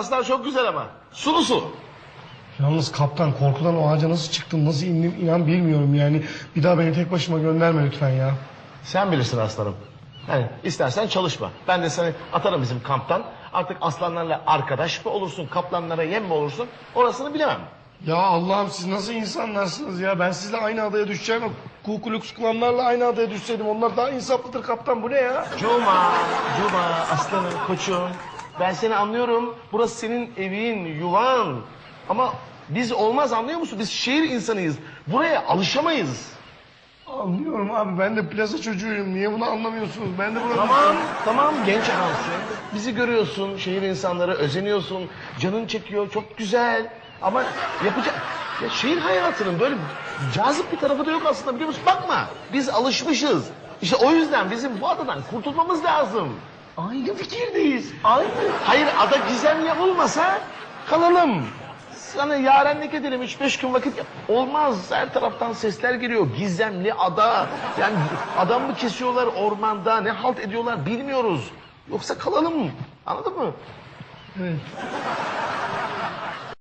aslar çok güzel ama. Sulu su. Yalnız kaptan korkudan o ağaca nasıl çıktım nasıl indim inan bilmiyorum yani. Bir daha beni tek başıma gönderme lütfen ya. Sen bilirsin aslanım. Yani istersen çalışma. Ben de seni atarım bizim kamptan. Artık aslanlarla arkadaş mı olursun, kaplanlara yem mi olursun orasını bilemem. Ya Allah'ım siz nasıl insanlarsınız ya? Ben sizle aynı adaya düşeceğim. Ku Klux Klanlarla aynı adaya düşseydim onlar daha insaflıdır kaptan bu ne ya? Cuma, Cuma, aslanım, koçum. Ben seni anlıyorum. Burası senin evin, yuvan. Ama biz olmaz anlıyor musun? Biz şehir insanıyız. Buraya alışamayız. Anlıyorum abi ben de plaza çocuğuyum. Niye bunu anlamıyorsunuz? Ben de burada... Tamam, tamam genç adamsın. Bizi görüyorsun, şehir insanları özeniyorsun. Canın çekiyor, çok güzel. Ama yapacak... Ya şehir hayatının böyle cazip bir tarafı da yok aslında biliyor musun? Bakma, biz alışmışız. İşte o yüzden bizim bu adadan kurtulmamız lazım. Aynı fikirdeyiz. Aynı. Hayır ada gizemli olmasa kalalım. Sana yarenlik edelim üç beş gün vakit. Olmaz her taraftan sesler geliyor. Gizemli ada. Yani adam mı kesiyorlar ormanda ne halt ediyorlar bilmiyoruz. Yoksa kalalım. Anladın mı? Evet.